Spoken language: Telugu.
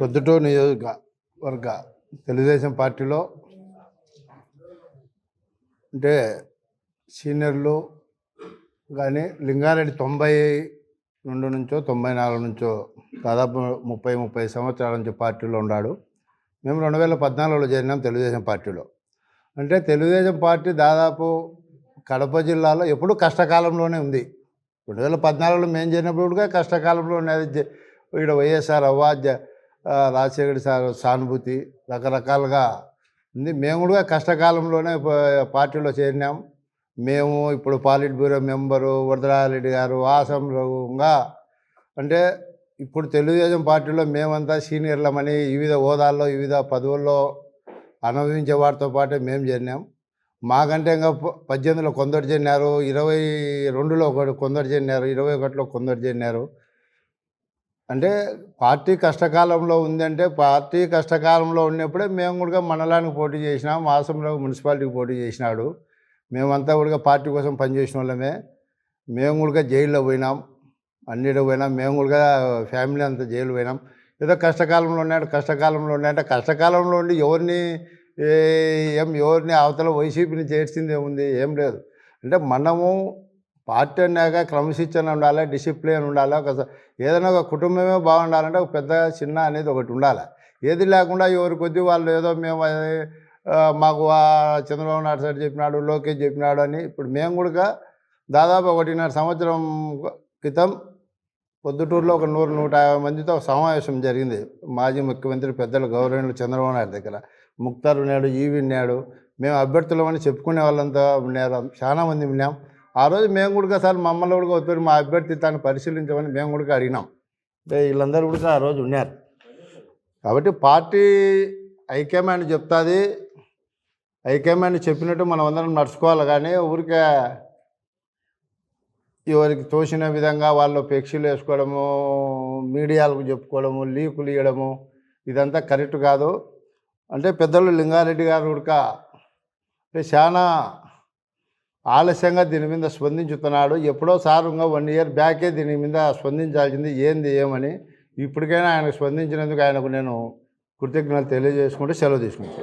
ప్రొద్దుటూరు నియోజకవర్గ తెలుగుదేశం పార్టీలో అంటే సీనియర్లు కానీ లింగారెడ్డి తొంభై రెండు నుంచో తొంభై నాలుగు నుంచో దాదాపు ముప్పై ముప్పై సంవత్సరాల నుంచి పార్టీలో ఉన్నాడు. మేము రెండు వేల పద్నాలుగులో చేరినాం తెలుగుదేశం పార్టీలో. అంటే తెలుగుదేశం పార్టీ దాదాపు కడప జిల్లాలో ఎప్పుడూ కష్టకాలంలోనే ఉంది. రెండు వేల పద్నాలుగులో మేము చేరినప్పుడు కూడా కష్టకాలంలో ఉన్నది ఈడ వైఎస్ఆర్ అవ్వ రాజశేఖర్ సార్ సానుభూతి రకరకాలుగా ఉంది. మేము కూడా కష్టకాలంలోనే పార్టీలో చేరినాం. మేము ఇప్పుడు పాలిట్ బ్యూరో మెంబరు వరదరారెడ్డి గారు ఆసంగా అంటే ఇప్పుడు తెలుగుదేశం పార్టీలో మేమంతా సీనియర్లమని వివిధ హోదాల్లో వివిధ పదవుల్లో అనుభవించే వారితో పాటే మేము చేరినాం. మాకంటే ఇంకా పద్దెనిమిదిలో కొందరు చేరినారు ఇరవై రెండులో ఒకటి కొందరు చేరినారు ఇరవై ఒకటిలో కొందరు చేరినారు. అంటే పార్టీ కష్టకాలంలో ఉందంటే పార్టీ కష్టకాలంలో ఉన్నప్పుడే మేము కూడా మండలానికి పోటీ చేసినాం మాసంలో మున్సిపాలిటీకి పోటీ చేసినాడు. మేమంతా కూడా పార్టీ కోసం పనిచేసిన వాళ్ళమే. మేము కూడా జైల్లో పోయినాం అన్నిటికి పోయినాం. మేము కూడా ఫ్యామిలీ అంతా జైలు పోయినాం. ఏదో కష్టకాలంలో ఉన్నాడు కష్టకాలంలో ఉన్నాయంటే కష్టకాలంలో ఉండి ఎవరిని ఏం ఎవరిని అవతల వైసీపీని చేర్చింది ఏముంది? ఏం లేదు. అంటే మనము పార్టీ అన్నాక క్రమశిక్షణ ఉండాలి డిసిప్లిన్ ఉండాలి ఒక ఏదైనా ఒక కుటుంబమే బాగుండాలంటే ఒక పెద్ద చిన్న అనేది ఒకటి ఉండాలి? ఏది లేకుండా ఎవరి కొద్దీ వాళ్ళు ఏదో మేము అది, మాకు ఆ చంద్రబాబు నాయుడు సార్ చెప్పినాడు లోకేష్ చెప్పినాడు అని ఇప్పుడు మేము కూడా దాదాపు ఒకటిన్నర సంవత్సరం క్రితం పొద్దుటూరులో ఒక నూరు నూట యాభై మందితో సమావేశం జరిగింది. మాజీ ముఖ్యమంత్రి పెద్దలు గౌరవనీయులు చంద్రబాబు నాయుడు దగ్గర. ముక్తార్ ఉన్నాడు ఈవి ఉన్నాడు. మేము అభ్యర్థులమని చెప్పుకునే వాళ్ళంతా ఉన్నారు. చాలా మంది ఉన్నాం. ఆ రోజు మేము కూడా సార్ మమ్మల్ని కూడా వచ్చారు మా అభ్యర్థి తాను పరిశీలించమని మేము కూడా అడిగినాం. అంటే వీళ్ళందరూ కూడా ఆ రోజు ఉన్నారు. కాబట్టి పార్టీ హైకమాండ్ చెప్తుంది. హైకమాండ్ చెప్పినట్టు మనం అందరం నడుచుకోవాలి కానీ ఊరికే ఎవరికి తోచిన విధంగా వాళ్ళు పెక్షీలు వేసుకోవడము మీడియాలకు చెప్పుకోవడము లీకులు ఇవ్వడము ఇదంతా కరెక్ట్ కాదు. అంటే పెద్దలు లింగారెడ్డి గారు ఉడక అంటే చాలా ఆలస్యంగా దీని మీద స్పందించుతున్నాడు. ఎప్పుడో సారంగా వన్ ఇయర్ బ్యాకే దీని మీద స్పందించాల్సింది ఏంది ఏమని ఇప్పటికైనా ఆయనకు స్పందించినందుకు ఆయనకు నేను కృతజ్ఞతలు తెలియజేసుకుంటూ సెలవు తీసుకుంటాను